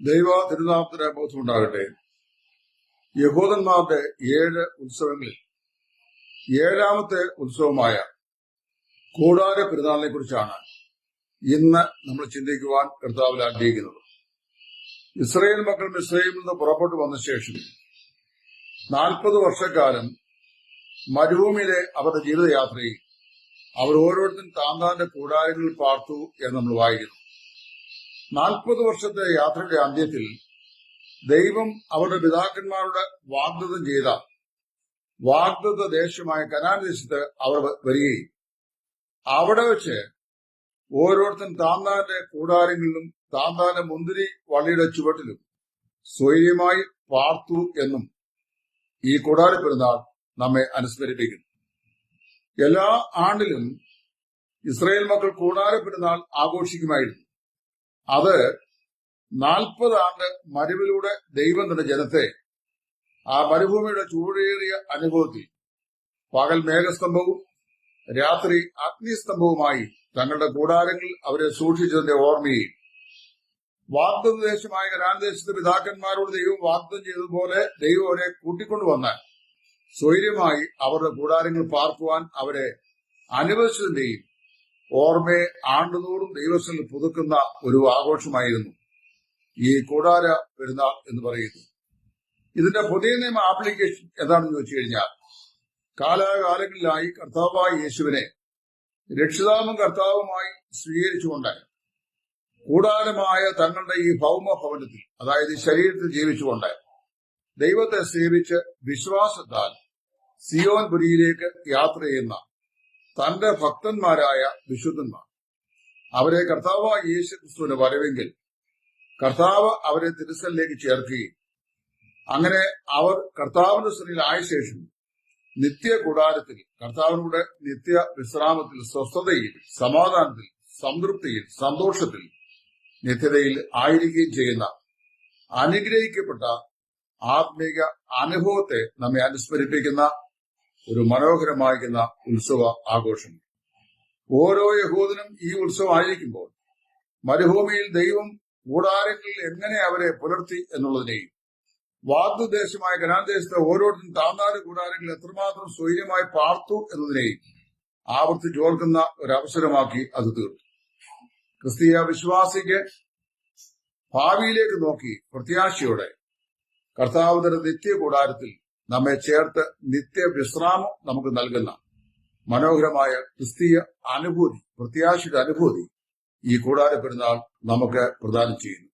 ദൈവ തിരുനാമത്തിന് ബോധമുണ്ടാകട്ടെ യഹൂദന്മാരുടെ ഏഴ് ഉത്സവങ്ങളിൽ ഏഴാമത്തെ ഉത്സവമായ കൂടാര പെരുന്നാളിനെ കുറിച്ചാണ് ഇന്ന് നമ്മൾ ചിന്തിക്കുവാൻ കർത്താവിൽ ആഗ്രഹിക്കുന്നത്. ഇസ്രയേൽ മക്കൾ മിസ്രൈമിൽ നിന്ന് പുറപ്പെട്ടു വന്ന ശേഷം നാൽപ്പത് വർഷക്കാലം മരുഭൂമിയിലെ അവരുടെ ജീവിതയാത്രയിൽ അവർ ഓരോരുത്തരും താന്താന്റെ കൂടാരങ്ങളിൽ പാർത്തു എന്ന് നമ്മൾ വായിക്കുന്നു. നാൽപ്പത് വർഷത്തെ യാത്രയുടെ അന്ത്യത്തിൽ ദൈവം അവരുടെ പിതാക്കന്മാരുടെ വാഗ്ദത്തം ചെയ്ത വാഗ്ദത്ത ദേശമായ കനാൻ ദേശത്ത് അവർ വരികയും അവിടെ വെച്ച് ഓരോരുത്തരും താന്താന്റെ കൂടാരങ്ങളിലും താന്താന്റെ മുന്തിരി വള്ളിയുടെ ചുവട്ടിലും സ്വൈര്യമായി പാർത്തു എന്നും ഈ കൂടാര പെരുന്നാൾ നമ്മെ അനുസ്മരിപ്പിക്കുന്നു. എല്ലാ ആണ്ടിലും ഇസ്രായേൽ മക്കൾ കൂടാര പെരുന്നാൾ ആഘോഷിക്കുമായിരുന്നു. അത് നാൽപ്പത് ആണ്ട് മരുവിലൂടെ ദൈവം തന്റെ ജനത്തെ ആ മരുഭൂമിയുടെ ചൂടേറിയ അനുഭവത്തിൽ പകൽ മേഘസ്തംഭവും രാത്രി അഗ്നിസ്തംഭവുമായി തങ്ങളുടെ കൂടാരങ്ങളിൽ അവരെ സൂക്ഷിച്ചതിന്റെ ഓർമ്മയെ വാഗ്ദേശമായ രാജദേശത്തെ പിതാക്കന്മാരോട് ദൈവം വാഗ്ദം ചെയ്തതുപോലെ ദൈവം അവരെ കൂട്ടിക്കൊണ്ടുവന്ന് സ്വൈര്യമായി അവരുടെ കൂടാരങ്ങൾ പാർക്കുവാൻ അവരെ അനുവദിച്ചതിന്റെയും ഓർമ്മയെ ആണ്ടുതോറും ദൈവസ്ഥലിൽ പുതുക്കുന്ന ഒരു ആഘോഷമായിരുന്നു. ഈ കൂടാര പെരുന്നാൾ എന്ന് പറയുന്നു ഇതിന്റെ പുതിയ നിയമ ആപ്ലിക്കേഷൻ എന്താണെന്ന് ചോദിച്ചു കഴിഞ്ഞാൽ കാലാകാലങ്ങളിലായി കർത്താവായ യേശുവിനെ രക്ഷിതാവും കർത്താവുമായി സ്വീകരിച്ചുകൊണ്ട് കൂടാരമായ തങ്ങളുടെ ഈ ഭൗമ ഭവനത്തിൽ അതായത് ശരീരത്തിൽ ജീവിച്ചുകൊണ്ട് ദൈവത്തെ സേവിച്ച് വിശ്വാസത്താൽ സിയോൻ പുരിയിലേക്ക് യാത്ര ചെയ്യുന്ന തന്റെ ഭക്തന്മാരായ വിശുദ്ധന്മാർ. അവരെ കർത്താവായ യേശു ക്രിസ്തുവിന് വരവെങ്കിൽ കർത്താവ് അവരെ തിരുസലിലേക്ക് ചേർക്കുകയും അങ്ങനെ അവർ കർത്താവിന്റെ സ്ഥലിലായ ശേഷം നിത്യ കൂടാരത്തിൽ കർത്താവിനൂടെ നിത്യ വിശ്രാമത്തിൽ സ്വസ്ഥതയിൽ സമാധാനത്തിൽ സംതൃപ്തിയിൽ സന്തോഷത്തിൽ നിത്യതയിൽ ആയിരിക്കുകയും ചെയ്യുന്ന അനുഗ്രഹിക്കപ്പെട്ട ആത്മീക അനുഭവത്തെ നമ്മെ അനുസ്മരിപ്പിക്കുന്ന ഒരു മനോഹരമായിരിക്കുന്ന ഉത്സവ ആഘോഷം. ഓരോ യഹൂദനും ഈ ഉത്സവം ആയിരിക്കുമ്പോൾ മരുഭൂമിയിൽ ദൈവം കൂടാരങ്ങളിൽ എങ്ങനെ അവരെ പുലർത്തി എന്നുള്ളതിനെയും വാഗ്ദദേശമായ കനാൻദേശത്തെ ഓരോരുത്തരും താന്താര കൂടാരങ്ങളിൽ എത്രമാത്രം സ്വൈര്യമായി പാർത്തു എന്നതിനെയും ആവർത്തിച്ച് ഓർക്കുന്ന ഒരു അവസരമാക്കി അത് തീർത്തു ക്രിസ്തീയ വിശ്വാസിക്ക് ഭാവിയിലേക്ക് നോക്കി പ്രത്യാശയോടെ കർത്താവുതര നിത്യ കൂടാരത്തിൽ നമ്മെ ചേർത്ത് നിത്യ വിശ്രാമം നമുക്ക് നൽകുന്ന മനോഹരമായ ക്രിസ്തീയ അനുഭൂതി പ്രത്യാശയുടെ അനുഭൂതി ഈ കൂടാര പെരുന്നാൾ നമുക്ക് പ്രദാനം ചെയ്യുന്നു.